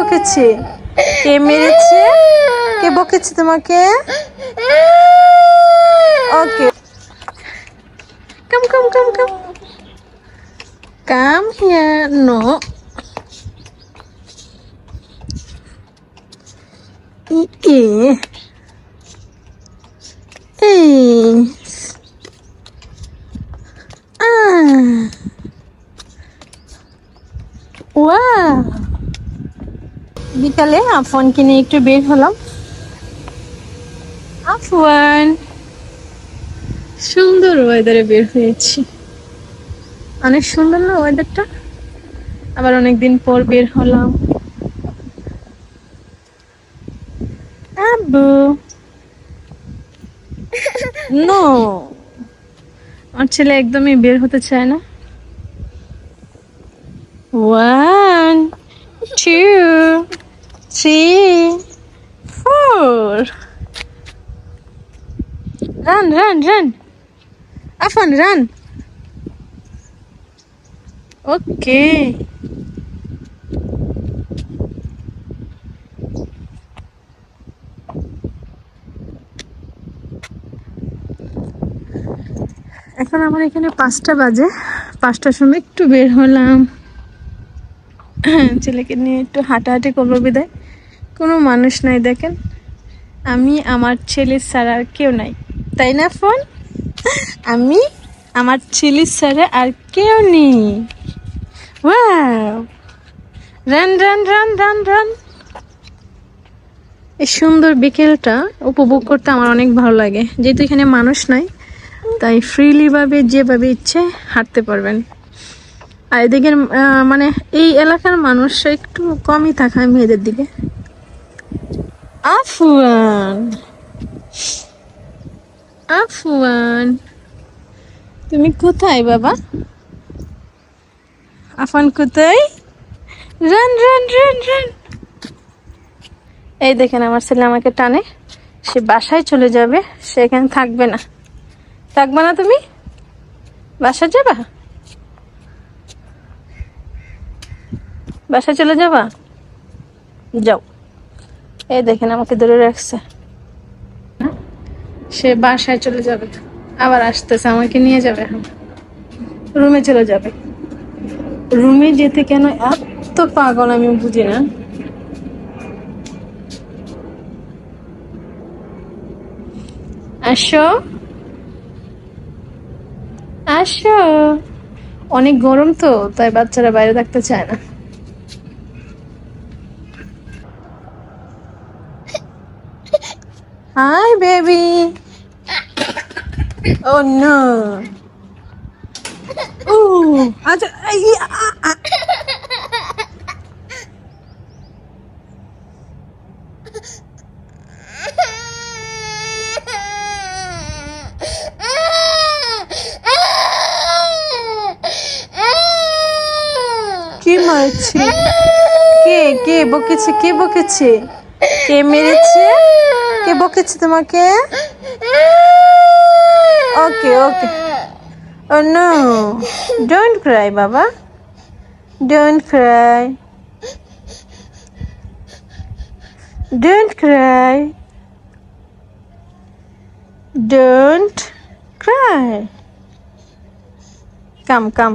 বকেছে? কে মেরেছে? কে বকেছে তোমাকে? ওকে। কাম কাম কাম কাম কাম হিয়ার নো এ বিকালে আফওয়ানকে নিয়ে একটু বের হলাম। আফওয়ান সুন্দর ওয়েদারে বের হয়েছি। অনেক সুন্দর না ওয়েদারটা আবার অনেকদিন পর বের হলাম। আব্বু। নো আমার ছেলে একদমই বের হতে চায় না। One two three four run run run Afan run okay এখন আমার এখানে পাঁচটা বাজে। পাঁচটার সময় একটু বের হলাম। ছেলেকে নিয়ে একটু হাঁটাহাঁটি করব বিদায়। কোনো মানুষ নাই, দেখেন। আমি আমার ছেলে ছাড়া আর কেউ নাই। তাই না, ফোন? আমি আমার ছেলে ছাড়া আর কেউ নেই। Run run run run run. এই সুন্দর বিকেলটা উপভোগ করতে আমার অনেক ভালো লাগে। যেহেতু এখানে মানুষ নাই, তাই ফ্রিলি ভাবে যেভাবে ইচ্ছে হাঁটতে পারবেন। আর এদিকের মানে এই এলাকার মানুষ একটু কমই থাকায় মেয়েদের দিকে। আফওয়ান আফওয়ান তুমি কোথায়, বাবা? আফান কোথায়? Run run run run. এই দেখেন, আমার ছেলে আমাকে টানে। সে বাসায় চলে যাবে, সে এখানে থাকবে না। থাকবে না তুমি? বাসায় যাবা? বাসায় চলে যাবা? যাও। এই দেখেন, আমাকে ধরে রাখছে। সে বাসায় চলে যাবে। আবার আসতেছে, আমাকে নিয়ে যাবে রুমে চলে যাবে। রুমে যেতে কেন এত পাগল আমি বুঝি না। আসো। আসো। অনেক গরম তো, তাই বাচ্চারা বাইরে থাকতে চায় না। Hi baby oh no oh আচ্ছা এই, আ, আ। কে মারছে? কে কে বকেছে কে বকেছে? কে মেরেছে? কে বকেছে তোমাকে? Okay okay. Oh no don't cry বাবা। Don't cry don't cry don't cry come come